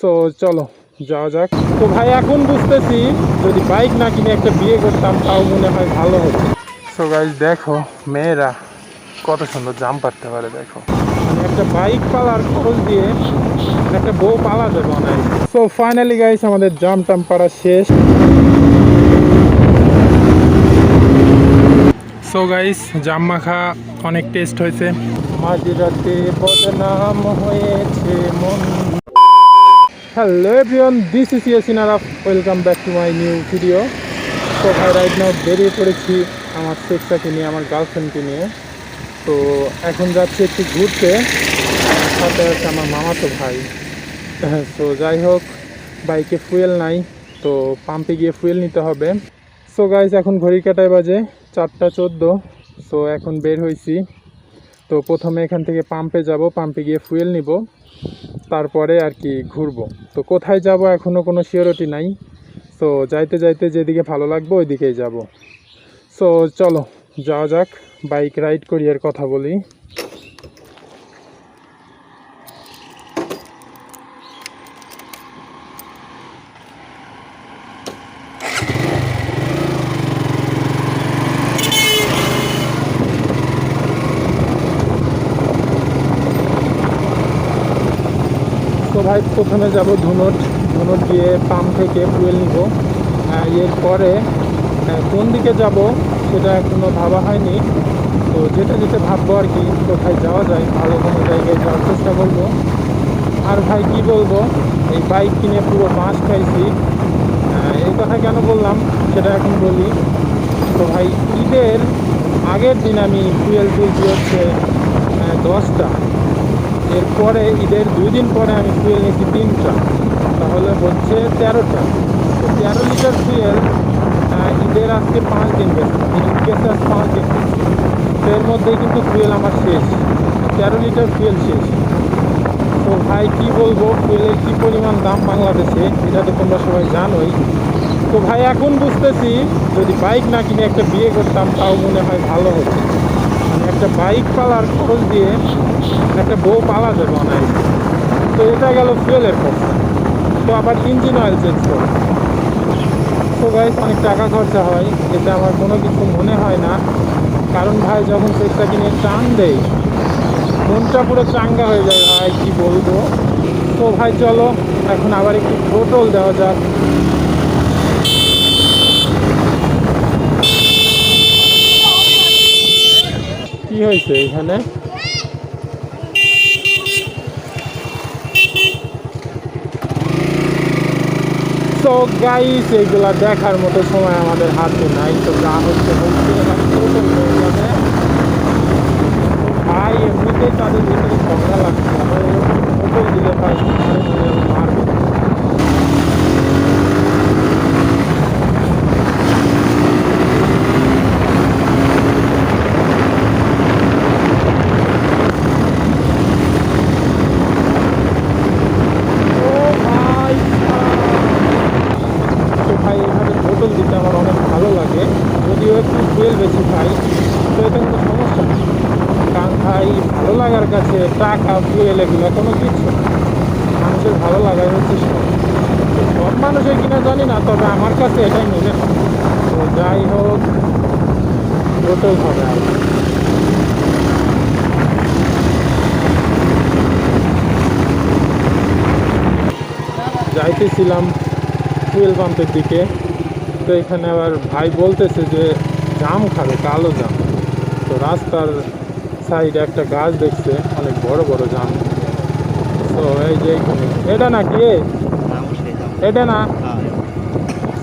So চলো, যাওয়া যাক। তো ভাই, এখন বুঝতেছি যদি বাইক না কিনে একটা বিয়ে করতাম, তাও মনে হয় ভালো হতো। সো গাইজ দেখো, মেয়েরা কত সুন্দর জাম পারতে পারে, দেখো। মানে একটা বাইক পালার খরচ দিয়ে একটা বউ পালা যাবে অনেক। সো ফাইনালি গাইস আমাদের জাম টাম পাড়া শেষ। সো গাইস জাম মাখা অনেক টেস্ট হয়েছে। মাঝরাতে বদনাম হয়েছে মন। Hello everyone this is Yasin Araf welcome back to my new video তো ভাই রাইট নাও বেরিয়ে পড়েছি আমার সেক্সাকে নিয়ে, আমার গার্লফ্রেন্ডকে নিয়ে। তো এখন যাচ্ছি একটু ঘুরতে। সাথে আছে আমার মামাতো ভাই। তো যাই হোক, বাইকে ফুয়েল নাই, তো পাম্পে গিয়ে ফুয়েল নিতে হবে। সো গাইজ এখন ঘড়ি কাটায় বাজে চারটা চোদ্দ। সো এখন বের হয়েছি তো প্রথমে এখান থেকে পাম্পে যাব পাম্পে গিয়ে ফুয়েল নিব। তারপরে আর কি ঘুরবো। তো কোথায় যাব এখনও কোনো শিওরিটি নাই। সো যাইতে যাইতে যেদিকে ভালো লাগবে ওইদিকেই যাব। সো চলো, যাওয়া যাক, বাইক রাইড করি আর কথা বলি। ভাই, প্রথমে যাব ধুনট। ধুনট গিয়ে পাম্প থেকে ফুয়েল নিব। এরপরে কোন দিকে যাব সেটা এখনও ভাবা হয়নি। তো যেটা যেটা ভাববো আর কি, কোথায় যাওয়া যায়, ভালো কোনো জায়গায় যাওয়ার চেষ্টা করব। আর ভাই, কি বলব, এই বাইক কিনে পুরো মাস খাইছি। এই কথা কেন বললাম, সেটা এখন বলি। তো ভাই, ঈদের আগের দিন আমি ফুয়েল তুলছি হচ্ছে দশটা। এরপরে ঈদের দুই দিন পরে আমি ফুয়েল নিয়েছি তিনটা। তাহলে হচ্ছে তেরোটা। তো তেরো লিটার ফুয়েল ঈদের আজকে পাঁচ দিন গেছে। আজ পাঁচ দিন। তো এর মধ্যেই কিন্তু ফুয়েল আমার শেষ। তেরো লিটার ফুয়েল শেষ। তো ভাই, কী বলব? ফুয়েলের কী পরিমাণ দাম বাংলাদেশে? এটা তো তোমরা সবাই জানোই। তো ভাই, এখন বুঝতেছি যদি বাইক না কিনে একটা বিয়ে করতাম, তাও মনে হয় ভালো হতো। একটা বাইক পালার খরচ দিয়ে একটা বউ পালা যাবে অনেক। তো এটা গেল ফুয়েলের খরচা তো আবার ইঞ্জিন অয়েল চেঞ্জ করে। তো গাইস অনেক টাকা খরচা হয়। এটা আমার কোনো কিছু মনে হয় না। কারণ ভাই, যখন সেটটা কিনে টান দেয় মনটা পুরো চাঙ্গা হয়ে যায়, ভাই, কি বলব? তো ভাই, চলো, এখন আবার একটু টোটল দেওয়া যাক। কি হয়েছে এখানে? এইগুলা দেখার মতো সময় আমাদের হাতে নাই। তো যা হচ্ছে। ভাই, এমনিতেই তাদের ভিতরে ঝগড়া লাগছে। দিলে ভাই মারে মারে মারবে ও ভাই তো ভাই এভাবে বোতল দিতে আমার অনেক ভালো লাগে যদিও একটু ফুয়েল বেশি খাই তো এটা কোনো সমস্যা নেই কারণ ভাই ভালো লাগার কাছে টাকা ফুয়েল এগুলো কোনো কিছু না। মানুষের ভালো লাগাই হচ্ছে সব তো সব মানুষের কিনা জানি না তবে আমার কাছে এটাই মনে হয় তো যাই হোক বোতল হবে আর যাইতেছিলাম ফুয়েল পাম্পের দিকে। তো এখানে আবার ভাই বলতেছে যে জাম খাবে কালো জাম। তো রাস্তার সাইডে একটা গাছ দেখছে অনেক বড় বড় জাম। তো এই যে এটা না কি? এটা না?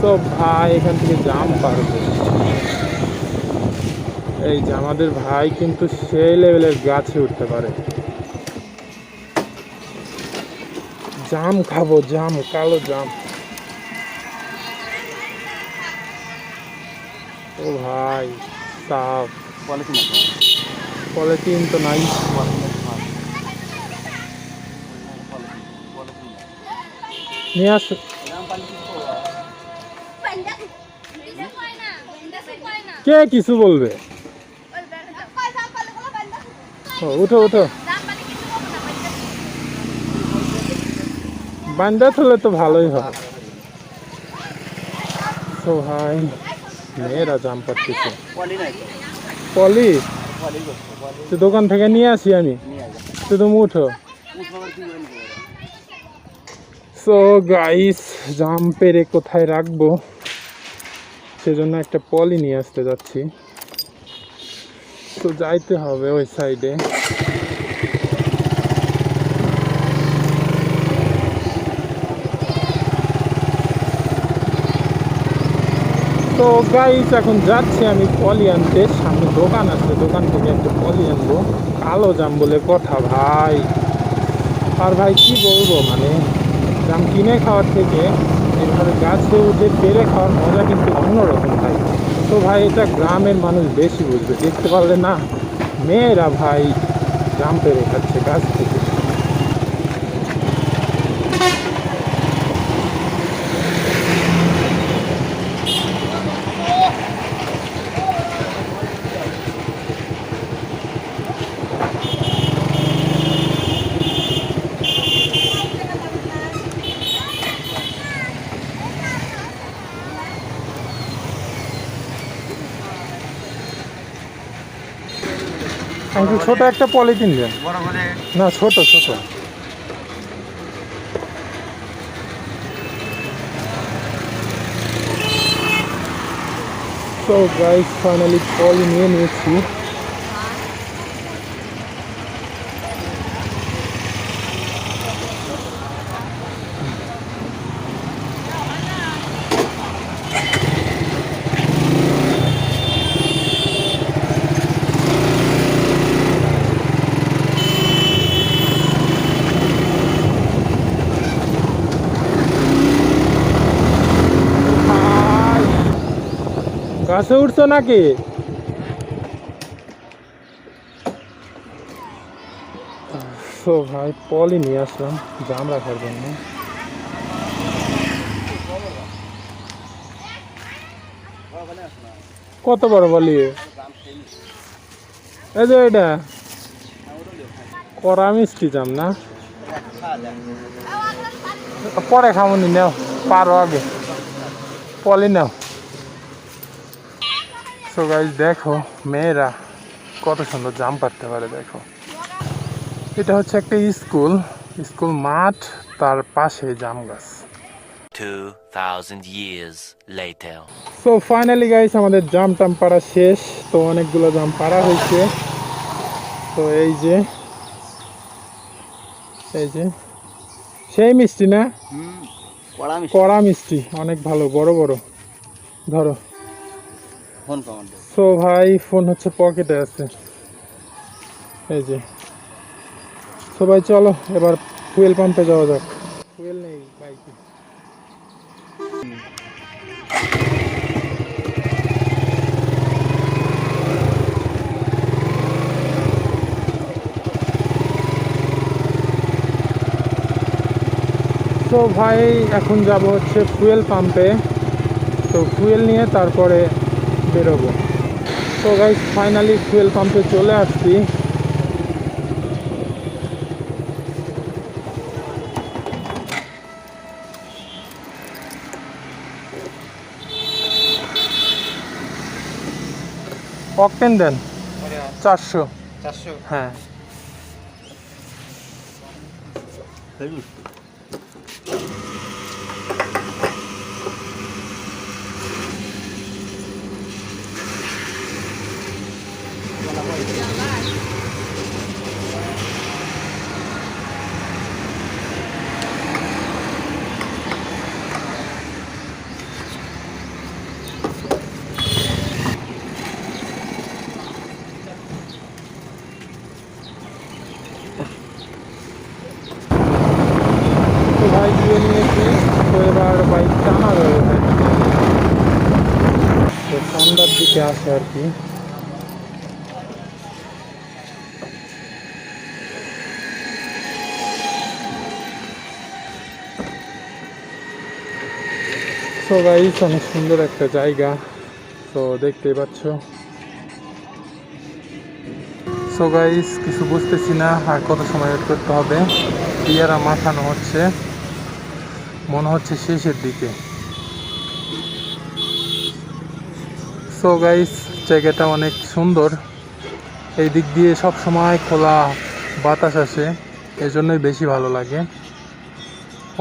সব ভাই এখান থেকে জাম পারবে এই যে আমাদের ভাই কিন্তু সেই লেভেলের গাছে উঠতে পারে। জাম খাব জাম কালো জাম। ও ভাই সাফ পলিথিন তো নাই। নিয়ে আস। কে কিছু বলবে? উঠো উঠো। বান্দা হলে তো ভালোই হয়। তো ভাই মেয়েরা জাম পাচ্ছে পলি? তো দোকান থেকে নিয়ে আসি আমি। তো কি করবেন সো গাইস জাম পেরে কোথায় রাখব? সেজন্য একটা পলি নিয়ে আসতে যাচ্ছি। তো যাইতে হবে ওই সাইডে তো গাইস এখন যাচ্ছি আমি পলি আনতে সামনে। দোকান আছে, দোকান থেকে একটা পলি আনব। কালো জাম বলে কথা ভাই। আর ভাই, কি বলব মানে জাম কিনে খাওয়ার থেকে এভাবে গাছে উঠে পেরে খাওয়ার মজা কিন্তু অন্যরকম ভাই। তো ভাই, এটা গ্রামের মানুষ বেশি বুঝবে। দেখতে পারলে না, মেয়েরা ভাই গ্রাম পেরে খাচ্ছে, গাছ থেকে একটু ছোট একটা পলিথিন দেন। না ছোট ছোট। তো গাইস ফাইনালি পলি নিয়ে নিয়েছি। গাছে উঠছো নাকি? তো ভাই, পলি নিয়ে আসলাম, জাম রাখার জন্য। কত বড় বলি এই যে এটা। কড়া মিষ্টি জাম না? পরে খামনি, নাও, পারো আগে। পলি নাও। সো গাইজ দেখো মেয়েরা কত সুন্দর জাম পারতে পারে দেখো। এটা হচ্ছে একটা স্কুল স্কুল মাঠ তার পাশে জাম গাছ। 2,000 years later. So finally guys আমাদের জাম টাম পাড়া শেষ তো অনেকগুলো জাম পাড়া হয়েছে। তো এই যে এই যে সেই মিষ্টি না? কড়া মিষ্টি অনেক ভালো বড় বড়। ধরো। Phone command. সো ভাই ফোন হচ্ছে পকেটে আছে। এই যে। সো ভাই চলো এবার ফুয়েল পাম্পে যাওয়া যাক। ফুয়েল নেই বাইকে তো ভাই এখন যাব হচ্ছে ফুয়েল পাম্পে তো ফুয়েল নিয়ে তারপরে বেরোবো। তো গাইস ফাইনালি ফুয়েল পাম্পে চলে আসছি। অকটেন দেন। চারশো। চারশো। হ্যাঁ তো ভাই দিয়ে নিয়েছি তো এবার বাইক টানা রয়েছে তো আসে আর কি। তো অনেক সুন্দর একটা জায়গা। তো দেখতেই পাচ্ছ। সো গাইস কিছু বুঝতেছি না আর কত সময় ওয়েট করতে হবে। পেয়ারা মাখানো হচ্ছে। মনে হচ্ছে শেষের দিকে। সো গাইস জায়গাটা অনেক সুন্দর। এই দিক দিয়ে সব সময় খোলা বাতাস আসে এজন্যই বেশি ভালো লাগে।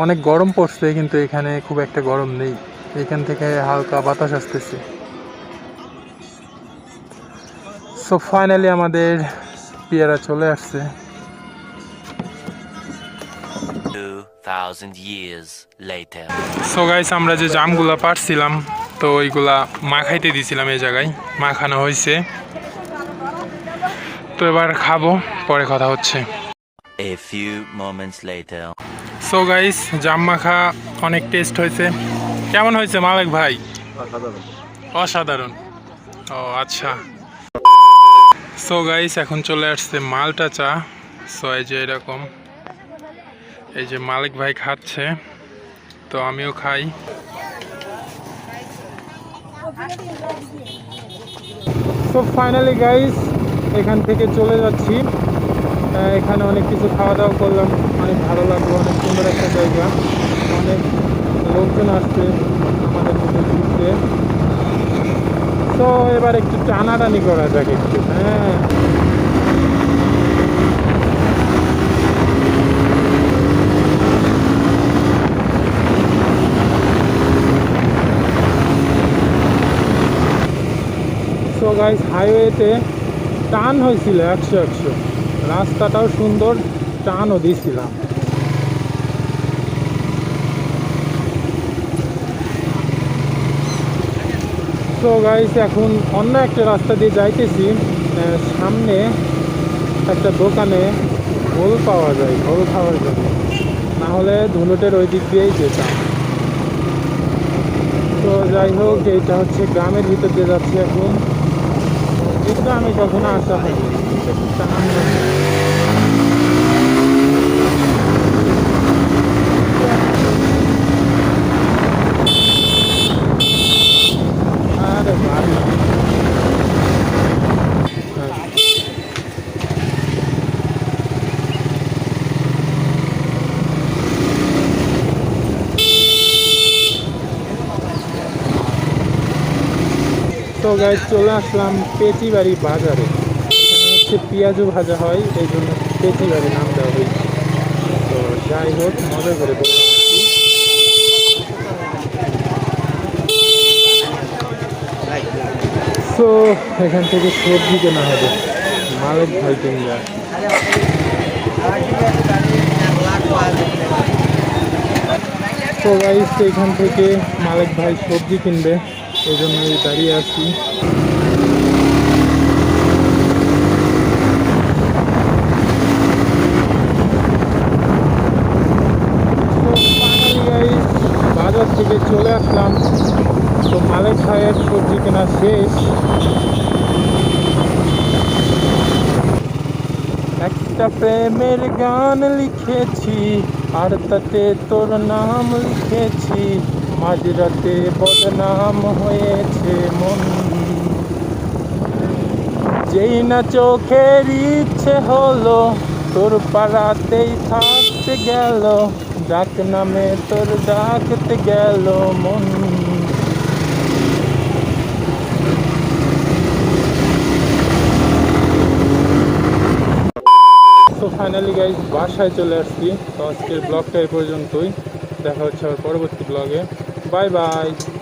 অনেক গরম পড়ছে কিন্তু এখানে খুব একটা গরম নেই। এখান থেকে হালকা বাতাস আসতেছে। সো ফাইনালি আমাদের পেয়ারা চলে আসছে। 2,000 years later. সো গাইস আমরা যে জামগুলা পারছিলাম তো ওইগুলা মাখাইতে দিছিলাম এই জায়গায়। মাখানো হয়েছে তো এবার খাব পরে কথা হচ্ছে। A few moments later. So guys জাম মাখা অনেক টেস্ট হয়েছে। কেমন হয়েছে মালিক ভাই? অসাধারণ। ও আচ্ছা। সো গাইস এখন চলে আসছে মালটা চা। সো এই যে এরকম। এই যে মালিক ভাই খাচ্ছে। তো আমিও খাই। সো ফাইনালি গাইস এখান থেকে চলে যাচ্ছি। এখানে অনেক কিছু খাওয়া দাওয়া করলাম। অনেক ভালো লাগল, অনেক সুন্দর একটা জায়গা। অনেক লোকজন আসছে আমাদের ঘুরতে। তো এবার একটু টানাটানি করা যাক একটু। হ্যাঁ। সো গাইস হাইওয়েতে টান হয়েছিল একশো একশো। রাস্তাটাও সুন্দর, টানও দিয়েছিলাম। তো গাইস এখন অন্য একটা রাস্তা দিয়ে যাইতেছি। সামনে একটা দোকানে ঘোল পাওয়া যায় ঘোল খাওয়ার জন্য। না হলে ধুনুটের ওই দিক দিয়েই যেতাম। তো যাই হোক, এইটা হচ্ছে গ্রামের ভিতর দিয়ে যাচ্ছি এখন। কিন্তু আমি কখনো আসা হয়নি টান লাগে। আরে ভালো গাইজ চলে আসলাম পেটিবাড়ি বাজারে। হচ্ছে পেঁয়াজও ভাজা হয়, এই জন্য পেটিবাড়ি নাম দেওয়া হয়েছে। তো যাই হোক, মজা করে তো এখান থেকে সবজি কেনা হবে। মালিক ভাই কিনবে তো এখান থেকে মালিক ভাই সবজি কিনবে। এই জন্য আমি দাঁড়িয়ে আছি। বাজার থেকে চলে আসলাম। তো মালিক ভাইয়ের সবজি কেনা শেষ। একটা প্রেমের গান লিখেছি, আর তাতে তোর নাম লিখেছি। মাঝরাতে বদনাম হয়েছে মন। যেই না চোখের ইচ্ছে হলো, তোর পাড়াতেই থাকতে গেল। ডাক নামে তোর ডাকতে গেল মন। তো ফাইনালি গাইজ বাসায় চলে আসছি। তো আজকের ব্লগটা এই পর্যন্তই। দেখা হচ্ছে আবার পরবর্তী ব্লগে Bye bye.